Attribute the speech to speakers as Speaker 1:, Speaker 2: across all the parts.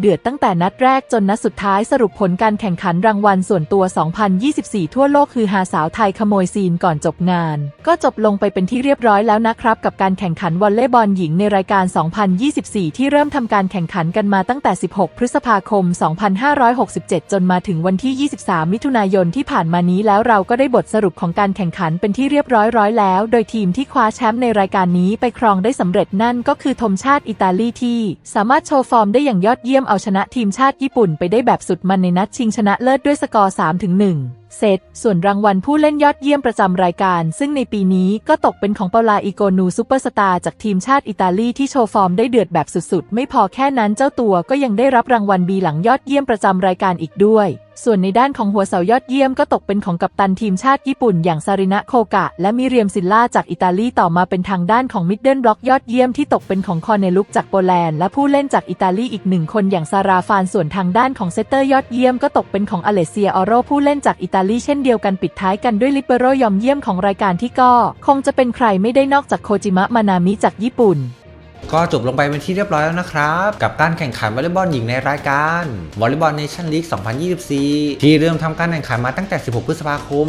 Speaker 1: เดือดตั้งแต่นัดแรกจนนัดสุดท้ายสรุปผลการแข่งขันรางวัลส่วนตัว 2024 ทั่วโลกคือหาสาวไทยขโมยซีนก่อนจบงาน ก็จบลงไปเป็นที่เรียบร้อยแล้วนะครับ กับการแข่งขันวอลเลย์บอลหญิงในรายการ 2024 ที่เริ่มทำการแข่งขันกันมาตั้งแต่ 16 พฤษภาคม 2567 จนมาถึงวันที่ 23 มิถุนายนที่ผ่านมานี้แล้วเราก็ได้บทสรุปของการแข่งขันเป็นที่เรียบร้อยร้อยแล้ว โดยทีมที่คว้าแชมป์ในรายการนี้ไปครองได้สำเร็จนั่นก็คือธงชาติอิตาลีที่ สามารถโชว์ฟอร์มได้อย่างยอดเยี่ยมเอาชนะทีมชาติญี่ปุ่นไปได้แบบสุดมันในนัดชิงชนะเลิศด้วยสกอร์3-1เซต ส่วนรางวัลผู้เล่นยอดเยี่ยมประจำรายการ ซึ่งในปีนี้ก็ตกเป็นของเปาลาอิโกนูซูเปอร์สตาร์จากทีมชาติอิตาลีที่โชว์ฟอร์มได้เดือดแบบสุดๆ ไม่พอแค่นั้นเจ้าตัวก็ยังได้รับรางวัลบีหลังยอดเยี่ยมประจำรายการอีกด้วยส่วนในด้านของหัวเสายอดเยี่ยมก็ตกเป็นของกัปตันทีมชาติญี่ปุ่นอย่างซารินะโคกะ และมิเรียมซิลล่าจากอิตาลีต่อมาเป็นทางด้านของมิดเดิลบล็อกยอดเยี่ยมที่ตกเป็นของคอร์เนลุกจากโปแลนด์และผู้เล่นจากอิตาลีอีกหนึ่งคนอย่างซาราฟานส่วนทางด้านของเซตเตอร์ยอดเยี่ยมก็ตกเป็นของอเลเซียออโรผู้เล่นจากอิตาลีเช่นเดียวกันปิดท้ายกันด้วยลิเบโรยอมเยี่ยมของรายการที่ก็ คงจะเป็นใครไม่ได้นอกจากโคจิมะมานามิจากญี่ปุ่น
Speaker 2: ก็จบลงไปเป็นที่เรียบร้อยแล้วนะครับ กับการแข่งขันวอลเลย์บอลหญิงในรายการวอลเลย์บอลเนชั่นลีก 2024 ที่เริ่มทำการแข่งขันมาตั้งแต่ 16 พฤษภาคม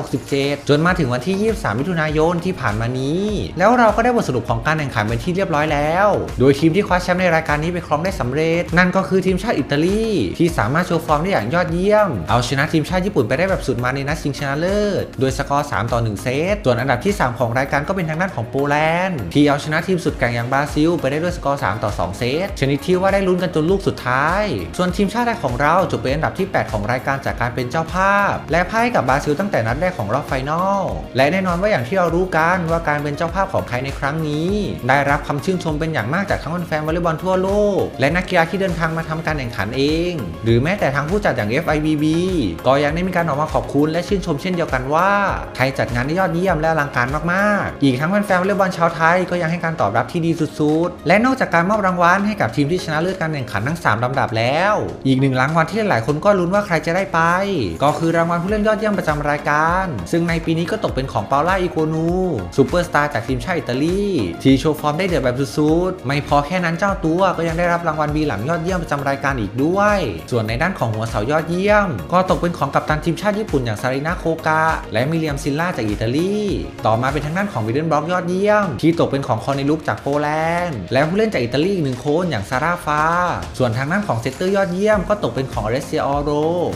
Speaker 2: 2567 จนมาถึงวันที่ 23 มิถุนายนที่ผ่านมานี้ แล้วเราก็ได้บทสรุปของการแข่งขันเป็นที่เรียบร้อยแล้ว โดยทีมที่คว้าแชมป์ในรายการนี้ไปครองได้สำเร็จ นั่นก็คือทีมชาติอิตาลีที่สามารถโชว์ฟอร์มได้อย่างยอดเยี่ยม เอาชนะทีมชาติญี่ปุ่นไปได้แบบสุดมันในนัดชิงชนะเลิศโดยสกอร์ 3 ต่อ 1 เซตส่วนอันดับที่ 3 ของรายการก็เป็นทางด้านของโปแลนด์ที่เอาชนะทีมสุดแกร่งอย่างบราซิล ไปได้ด้วยสกอร์ 3 ต่อ 2 เซต ชนิดที่ว่าได้ลุ้นกันจนลูกสุดท้าย ส่วนทีมชาติไทยของเราจบเป็นอันดับที่ 8 ของรายการจากการเป็นเจ้าภาพ และพ่ายกับบราซิลตั้งแต่นัดแรกของรอบไฟนอล และแน่นอนว่าอย่างที่เรารู้กันว่าการเป็นเจ้าภาพของไทยในครั้งนี้ ได้รับคำชื่นชมเป็นอย่างมากจากทั้งแฟนวอลเลย์บอลทั่วโลก และนักกีฬาที่เดินทางมาทำการแข่งขันเอง หรือแม้แต่ทางผู้จัดอย่าง FIVB ก็ยังได้มีการออกมาขอบคุณและชื่นชมเช่นเดียวกันว่าไทยจัดงานได้ยอดเยี่ยมและอลังการมากๆ อีกทั้งแฟนวอลเลย์บอลชาวไทยก็ยังให้การตอบรับที่ดีสุดๆ และนอกจากการมอบรางวัลให้กับทีมที่ชนะเลิศการแข่งขันทั้ง 3ลำดับแล้ว อีกหนึ่งรางวัลที่หลายคนก็ลุ้นว่าใครจะได้ไป ก็คือรางวัลผู้เล่นยอดเยี่ยมประจำรายการ ซึ่งในปีนี้ก็ตกเป็นของเปาล่าอีโกนูซูเปอร์สตาร์จากทีมชาติอิตาลีที่โชว์ฟอร์มได้เดือดแบบสุดๆ ไม่พอแค่นั้นเจ้าตัวก็ยังได้รับรางวัลบีหลังยอดเยี่ยมประจำรายการอีกด้วย ส่วนในด้านของหัวเสายอดเยี่ยม ก็ตกเป็นของกัปตันทีมชาติญี่ปุ่นอย่างซารินาโคกะและมิเลียมซิลล่าจากอิตาลี ต่อมาเป็นทางด้านของวิดเดนบล็อกยอดเยี่ยม ที่ตกเป็นของคอร์เนลุกจากโปแลนด์ และผู้เล่นจากอิตาลีอีกหนึ่งคนอย่างซาร่าฟา ส่วนทางด้านของเซตเตอร์ยอดเยี่ยมก็ตกเป็นของเรเซียออโร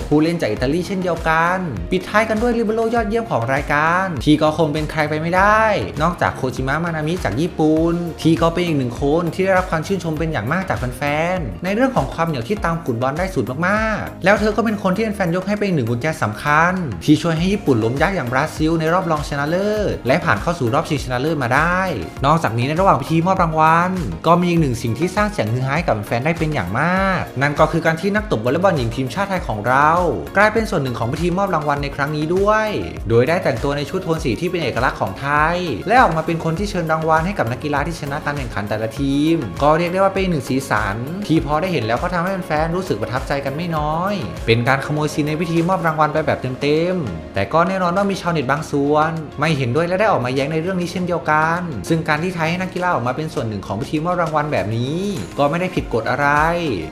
Speaker 2: ผู้เล่นจากอิตาลีเช่นเดียวกัน ปิดท้ายกันด้วยลิเบโรยอดเยี่ยมของรายการ ที่ก็คงเป็นใครไปไม่ได้ นอกจากโคจิมะมานามิจากญี่ปุ่นที่ก็เป็นอีกหนึ่งคนที่ได้รับความชื่นชมเป็นอย่างมากจากแฟนๆในเรื่องของความเหนียวที่ตามกุดบอลได้สุดมากๆ แล้วเธอก็เป็นคนที่แฟนยกให้เป็นหนึ่งกุญแจสำคัญ ที่ช่วยให้ญี่ปุ่นล้มยักษ์อย่างบราซิลในรอบรองชนะเลิศและผ่านเข้าสู่รอบชิงชนะเลิศมาได้ นอกจากนี้ในระหว่างพิธีมอบรางวัล ก็มีอีกหนึ่งสิ่งที่สร้างเสียงฮือฮาให้กับแฟนได้เป็นอย่างมาก นั่นก็คือการที่นักตบวอลเลย์บอลหญิงทีมชาติไทยของเรา กลายเป็นส่วนหนึ่งของพิธีมอบรางวัลในครั้งนี้ด้วย โดยได้แต่งตัวในชุดโทนสีที่เป็นเอกลักษณ์ของไทย และออกมาเป็นคนที่เชิญรางวัลให้กับนักกีฬาที่ชนะการแข่งขันแต่ละทีม ก็เรียกได้ว่าเป็นหนึ่งสีสัน ที่พอได้เห็นแล้วก็ทำให้แฟนๆรู้สึกประทับใจกันไม่น้อย เป็นการขโมยซีนในพิธีมอบรางวัลไปแบบเต็มๆ แต่ก็แน่นอนว่ามีชาวเน็ตบางส่วน ไม่เห็นด้วยและได้ออกมาแย้งในเรื่องนี้เช่นเดียวกัน ซึ่งการที่ไทยให้นักกีฬาออกมาเป็นส่วนหนึ่งของพิธีมอบรางวัลแบบนี้ ก็ไม่ได้ผิดกฎอะไร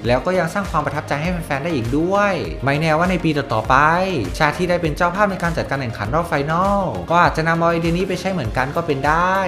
Speaker 2: แล้วก็ยังสร้างความประทับใจให้แฟนๆได้อีกด้วย ไม่แน่ว่าในปีต่อๆไป ชาติที่ได้เป็นเจ้าภาพในการจัดการแข่งขันรอบไฟนอลก็อาจจะนำเอาไอเดียนี้ไปใช้เหมือนกันก็เป็นได้